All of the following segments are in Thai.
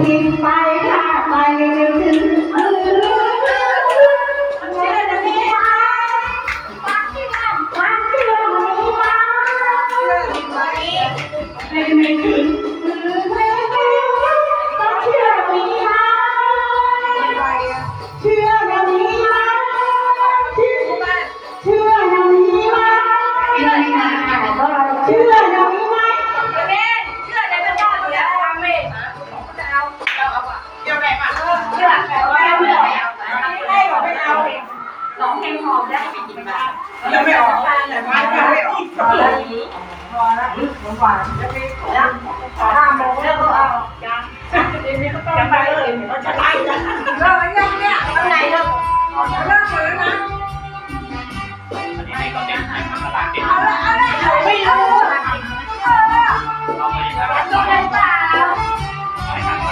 ทิ้งไปถ้าไปไม่ถึงมือเชื่อจะมีไหมวันที่มันวันที่รามีมาเชื่อไหมไม่ไม่ถึง นจะไปแล้วห้าโมงแล้วก็เอายังยังไปเลยเราจะไล่กันเลิกยังเนี่ยเมื่อไหร่เลิกเลิกหมดแล้วนะอันนี้ให้เขาเต็มให้ทำตลาดเต็มเอาละเอาละไม่รู้เราไปทำรู้ได้เปล่าไปทำ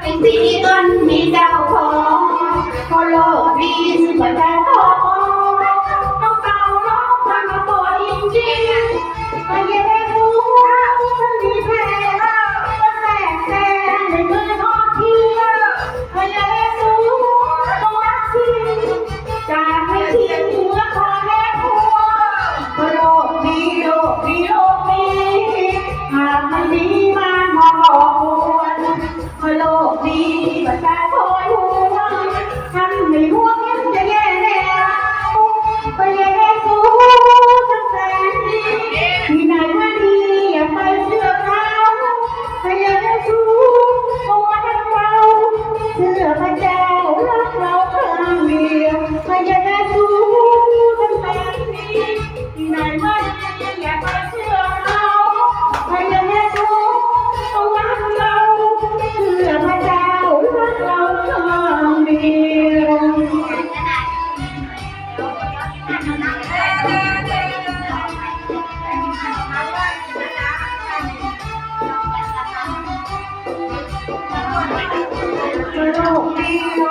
เป็นสีต้นมีเจ้าของพอโลกดีสุดแต่ ดี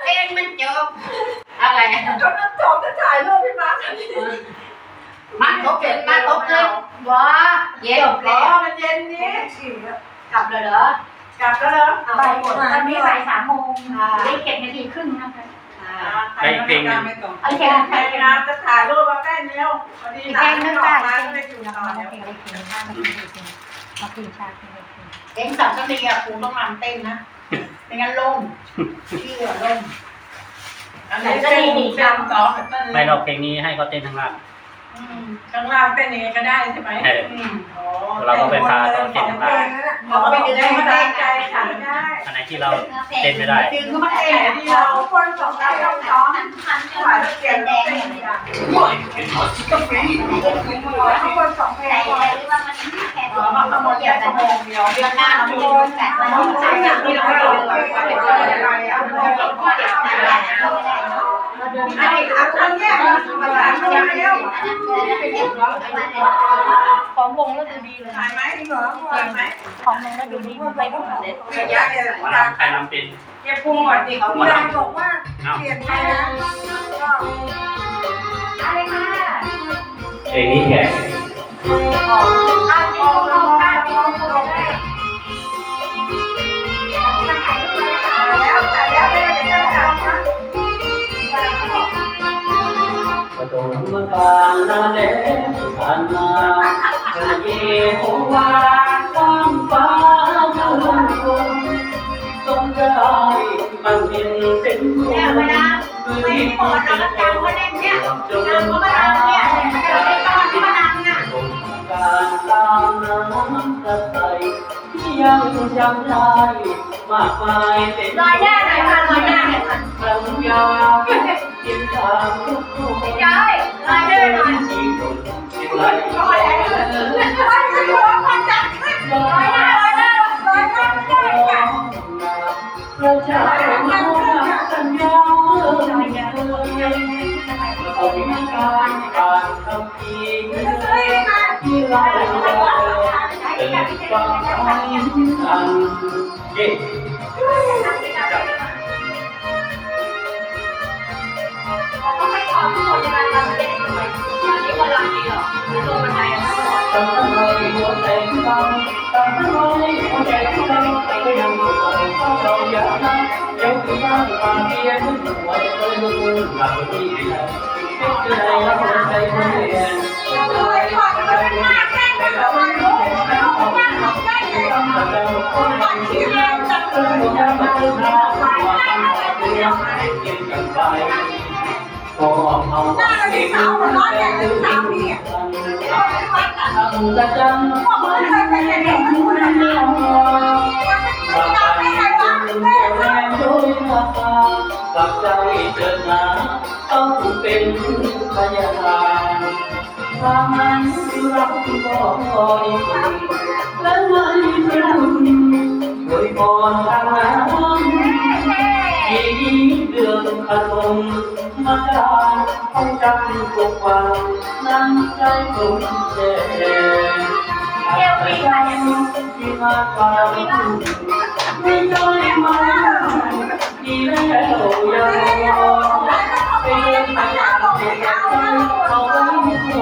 เพลงมันจบอะไรจนจบจะถ่ายรูปพี่มาร์คมันตบเป็นมันตบเลยว้าเย็นอ๋อแล้วมันเย็นนี้กลับเลยเหรอกลับแล้วเหรอไปหมดตอนนี้บ่ายสามโมงได้เก็บนาทีครึ่งนะคะไปอีกเพลงหนึ่งโอเคใครงานจะถ่ายรูปมาใกล้เร็วพอดีหลานไม่ออกมาก็เลยอยู่ต่อเดี๋ยวเพลงสังกะดีอะครูต้องรำเต้นนะ ไม่งั้นล่มชื่อล่มอันนี้ก็ดีดีจำสองไม่เราเพลงนี้ให้เขาเต้นทั้งล่าง ข้างล่างเต้นยังไงก็ได้ใช่ไหมเออเราก็ไปพาเขาเต้นข้างล่างเราก็ไปดึงให้ได้ใจฉันได้อันไหนที่เราเต้นไม่ได้ ดึงก็ไม่แต่ได้ที่เราคนสองเราต้องซ้อมหวานเปลี่ยนแดงอย่างทุกคนสองเพลงแต่หรือว่ามันแค่อ๋ตัอวมามันขโมก็ยเกี่ยวชั่กัวนโมงเดียวเดือนหน้าเราโดนแต่เราใช้อย่างที่เราไม่โดน ไอ้ขาคนเนี้ยมาถายรูปเร็วของวงแล้วดูดีเลยถ่ายไหมเหรอถ่ายไหมของวงแล้วดูดีไปหมดเลยระยะเนี่ยหมอลำใครลำเป็นเก็บพุงก่อนดิเขาพี่นายบอกว่าเปลี่ยนไปนะก็อะไรค่ะเพลงนี้แก วาฟ้างฟ้าเมื่อวันคนทรงได้มันเห็นเป็นเนี่ยเวลาไม่ปอดเราก็จำว่าเล่นเนี่ยจำว่ามันเนี่ยมันจะเป็นตอนที่มันดังอะการตามน้ำกระใสที่ยังจำได้ มากมายเต็มลอยหน้าหน่อยค่ะลอยหน้าหน่อยค่ะสัญญากินทางทุกคนไม่ใช่ลอยหน้าหน่อยที่คนที่ไหลลอยหน้าลอยหน้าลอยหน้าลอยหน้าลอยหน้าไม่ได้ค่ะเราจะมาสัญญาเมื่อไหร่เมื่อไหร่เอาเป็นการการทำทีที่เราเป็นฟังกันเย้เขาให้ขอทุกคนในการทำเป็นสวยอย่างนี้วันละกี่หรอคือตัวมันไหนอะตั้ง ยนจะเกิดจะมาเจอหน้าหน้าเราที่สาวหัวร้อนแต่ที่สาวนี่เราไม่วัดอะทำกระจังพวกมันเคยเป็นเด็กผู้นั้นเนี่ยมันจะไม่ใช่ว่าแม่แรงด้วยราคากับใจเดินหนาต้องเป็นพยาบาล ทางนั้นรักก็คอยและไม่กระดุนโดยก่อนทางน้ำที่เดือนอารมณ์มาด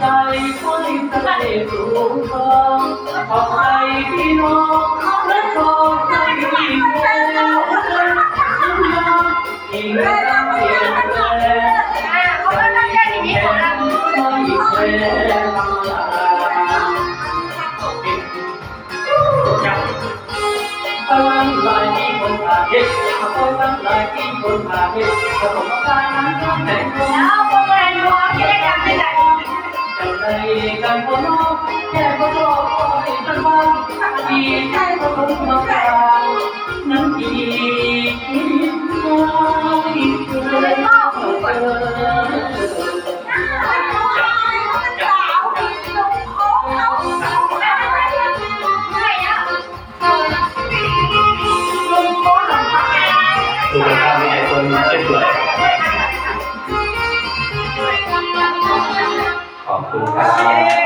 ใจค่อเด็กสัญญาของเรายังไม่ทำแต่เพื่อเด็กเราทำให้เจ้าทำให้เขามีคนข้างเราผู้อ่านความหวังเรื่องต่างในใจไหลใจค่อยสะเดสูงทองขอบใจพี่น้องและขอใจพี่แม่ที่รักเพียงแค่เขาก็ต้องแก้อย่างนี้ของเราไม่เคยทำลายพลังลายที่คนผ่าเด็กพลังลายที่คนผ่านเด็กผสมกันนั้นแต่งตัวแล้วพวกเราดูที่ได้ยังไม่ได้จัง กันบนนอกแค่บนรอคอยสักวันดีใจก็คงมาฟังนั้นดีคิดไม่เคย ข